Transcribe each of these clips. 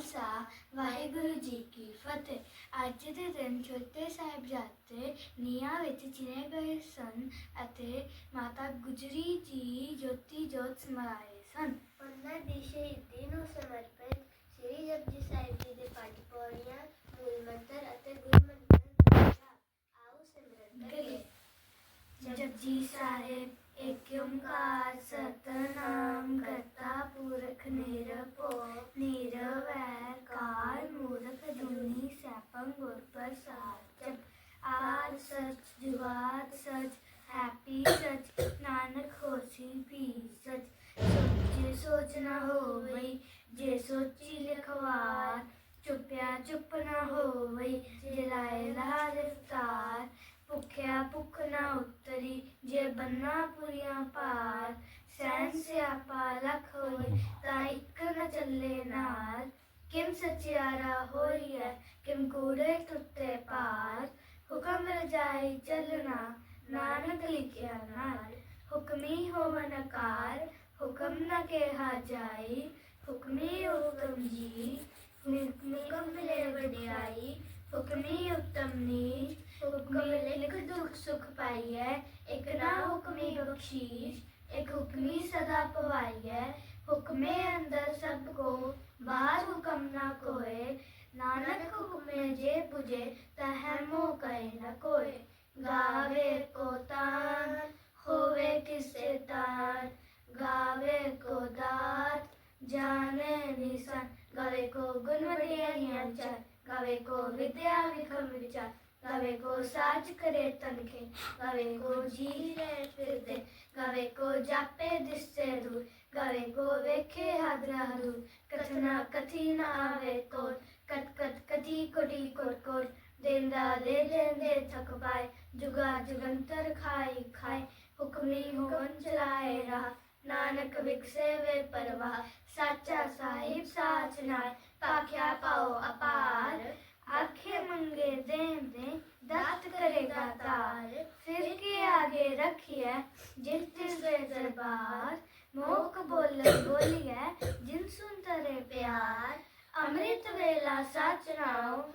ਖਾਲਸਾ ਵਾਹਿਗੁਰੂ ਜੀ ਕੀ ਫਤਿਹ ਅੱਜ ਦੇ ਦਿਨ ਛੋਟੇ ਸਾਹਿਬਜ਼ਾਦੇ ਨੀਹਾਂ ਵਿੱਚ ਚਿਣੇ ਗਏ ਸਨ ਅਤੇ ਮਾਤਾ ਗੁਜਰੀ ਜੀ ਜੋਤੀ ਜੋਤ ਸਮਾਏ ਸਨ ਉਹਨਾਂ ਦੀ ਸ਼ਹੀਦੀ ਨੂੰ ਸਮਰਪਿਤ ਸ੍ਰੀ ਜਪਜੀ ਸਾਹਿਬ ਜੀ ਦੇ ਪੰਜ ਪੌੜੀਆਂ ਮੂਲ ਮੰਤਰ ਅਤੇ ਗੁਰੂ ਮੰਤਰ ਹੈਪੀ ਸਚ ਨਾਨਕ ਹੋਸੀ ਵੀ ਸਚ ਸੋਚੇ ਸੋਚ ਨਾ ਹੋਵਈ, ਜੇ ਸੋਚੀ ਲਿਖਵਾਰ, ਚੁੱਪਿਆ ਚੁੱਪ ਨਾ ਹੋਵਈ, ਜੇ ਲਾਏ ਲਾ ਰਫਤਾਰ, ਭੁੱਖਿਆ ਭੁੱਖ ਨਾ ਉਤਰੀ, ਜੇ ਬੰਨਾ ਪੁਰੀਆਂ ਪਾਰ ਸੈਨ ਸਿਆਪਾ ਲਖ ਹੋਈ, ਤਾਂ ਇੱਕ ਨ ਚੱਲੇ ਨਾਲ। ਕਿਮ ਸਚਿਆਰਾ ਹੋਈ ਹੈ ਕਿਮ ਕੂੜੇ ਟੁੱਟੇ ਪਾਰ, ਹੁਕਮ ਰਜਾਈ ਚੱਲਣਾ नानक लिखिया नाल हुक्मी हो नकार हुक्म न कहा जाई हुक्मी उत्तम जी निगम मिले वडियाई हुक्मी उत्तम नी हुक्म लिख दुख सुख पाई है एक ना हुक्मी बख्शीश, एक हुक्मी सदा पवाई है हुक्मे अंदर सबको, बाहर हुक्म ना कोए नानक हुक्मे जे पुजे तह मोह कहे न कोए गावे को तान होवे किसे तार गावे को दात जाने निशान। गावे को गुण ज्ञान गावे को विद्या विक्रम विचार। गावे को साज करे तनखे गावे को जीरे फिर दे। गावे को जापे दिशे दूर। गावे को वेखे हादरा दूर कथना कथी ना आवे कोट कत कत कथी कोटी कोट कोट। देवदा दे लेंदे थक पाए। जुगा जुगंतर खाए खाए हुक्मी हुक्म चलाए रहा। नानक विकसे वे परवाह। सच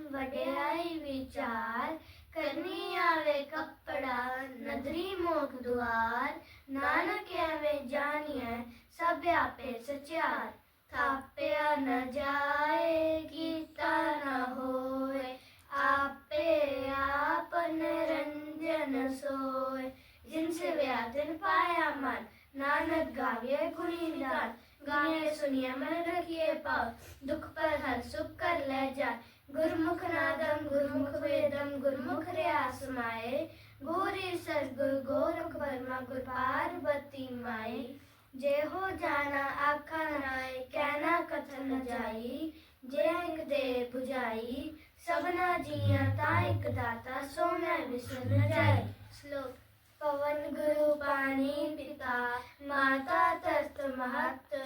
वडियाई विचार, करनी आवे कपड़ा, नदरी मोक द्वार नानक आवे जानिए, सब आपे सचार। थापया न जाए, गीता न होए, आपे आप निरंजन सोए। जिनसे व्याधन पाया मन, नानक गावे गुणीदान गाय सुनिए मन रखिए पाव, दुख पर हर सुख कर ले जाए। ਗੁਰਮੁਖ ਨਾਦੰ, ਗੁਰਮੁਖ ਵੇਦੰ, ਗੁਰਮੁਖ ਰਿਆ ਸਮਾਏ ਗੋਰੀ ਸਤਗੁਰ ਗੋਰਖ ਬਰਮਾ ਗੁਰ ਪਾਰਬਤੀ ਮਾਈ ਜੇ ਹੋ ਜਾਣਾ ਆਖਾ ਨਾਏ ਕਹਿਣਾ ਕਥਨ ਨ ਜਾਈ। ਜੇ ਇੱਕ ਦੇ 부ਝਾਈ, ਸਭਨਾ ਜੀਆਂ ਤਾਂ ਇੱਕ ਦਾਤਾ, ਸੋ ਮੈਂ ਵਿਸਰ ਨ ਜਾਏ ਸ਼ਲੋਕ, ਪਵਨ ਗੁਰੂ ਪਾਣੀ ਪਿਤਾ, ਮਾਤਾ ਤਰਤ ਮਹਤ,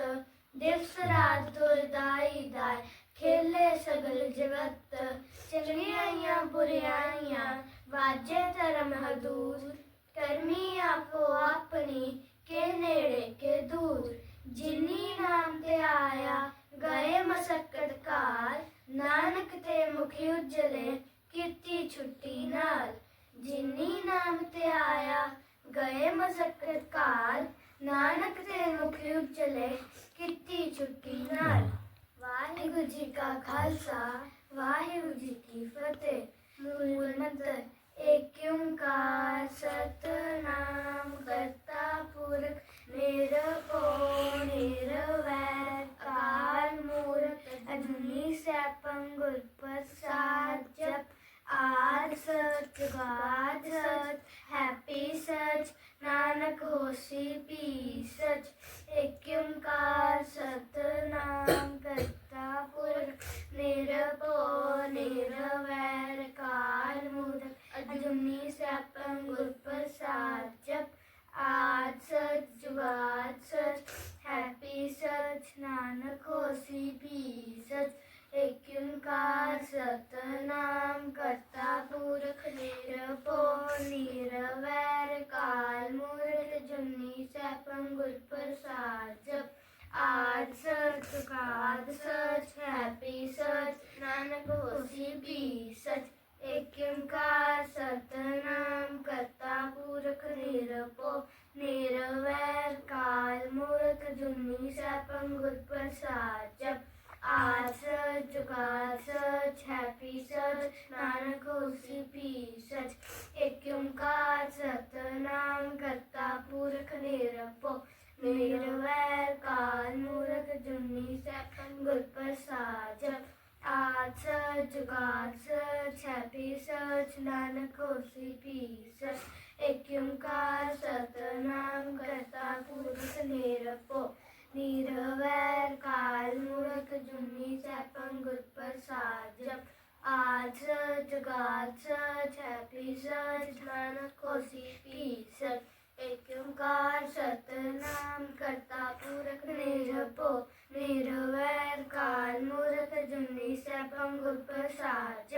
ਦਿਵਸ ਰਾਤ ਤੁਰਦਾਈ ਜਿਨੀ ਤੇ ਆਇਆ। ਗਏ ਮਸਕਤ ਕਾਲ। ਨਾਨਕ ਤੇ ਮੁਖੀ ਚਲੇ ਕੀਤੀ ਛੁੱਟੀ ਨਾਲ। ਵਾਹਿਗੁਰੂ ਜੀ ਕਾ ਖਾਲਸਾ, ਵਾਹਿਗੁਰੂ ਜੀ ਕੀ ਫਤਿਹ। ਮੂਲ ਮੰਤਰ ਏਕ ਓੰਕਾਰ ਸਤਨਾਮ। ओंकार सतनाम करता पुरख निरपो निरवैर काल मूर्त जुन्नी सैपंगुल प्रसाद जप। आज सच काद सच, हैप्पी सच, नानक होसी भी सच। एक ओंकार सत निरपो निर्वैकार मूरत जुन्नी से गुर प्रसाद। आज सच गाज सच हैप्पी सच, नानक होसी पीस। एक ओंकार सतनाम करता पुरुष निरपो निरवैर काल मूरत जुन्नी से गुर प्रसाद। आज सच गाज सच हैप्पी सच, नानक होसी पीस। एक ओंकार सतनाम करता पूरक निरपो, निर्वैर काल मूर्ख जुनी सैभम गुप साच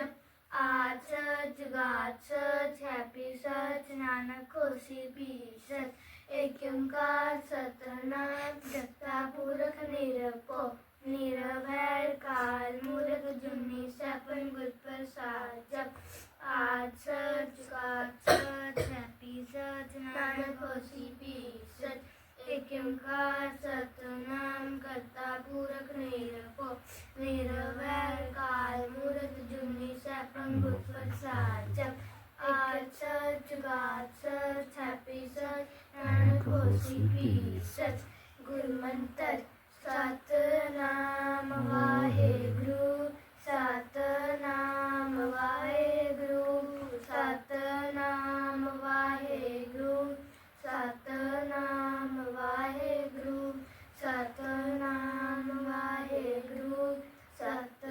आज सच, गात सच, हैप्पी सच, नानक खुशी भी सच। एक ओंकार सतनाम करता पूरक निरपो, निरवैर काल मूर्ख जुनी सैभम गुप साच आज सच, गात सच प्राण खोसी पीसत एक ओंकार सतनाम करता पूरक निरपो निरवैर काल मूरत जुनि सैपं गुफर साचक आज सच गात सच हैप्पी सच प्राण खोसी पीसत गुरुमंत्र 자.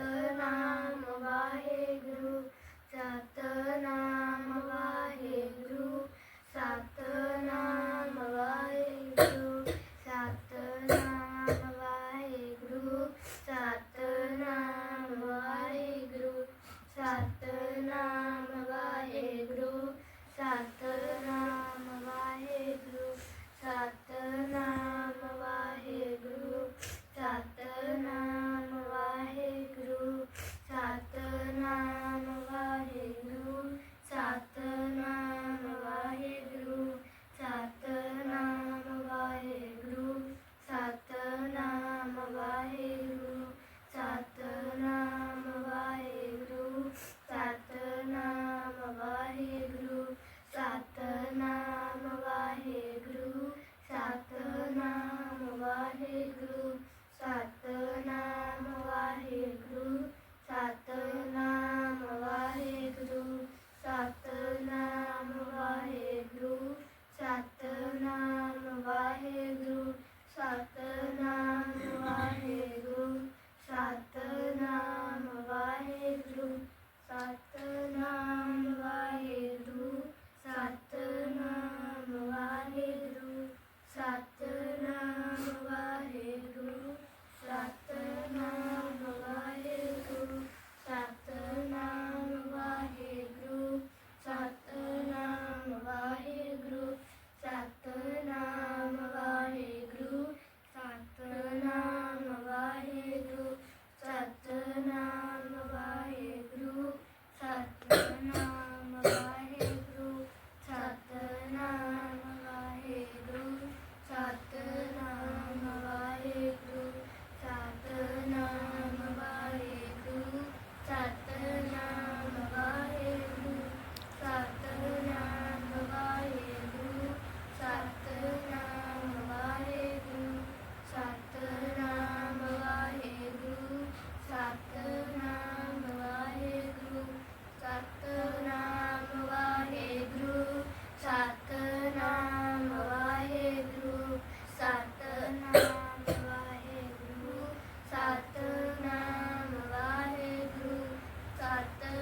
the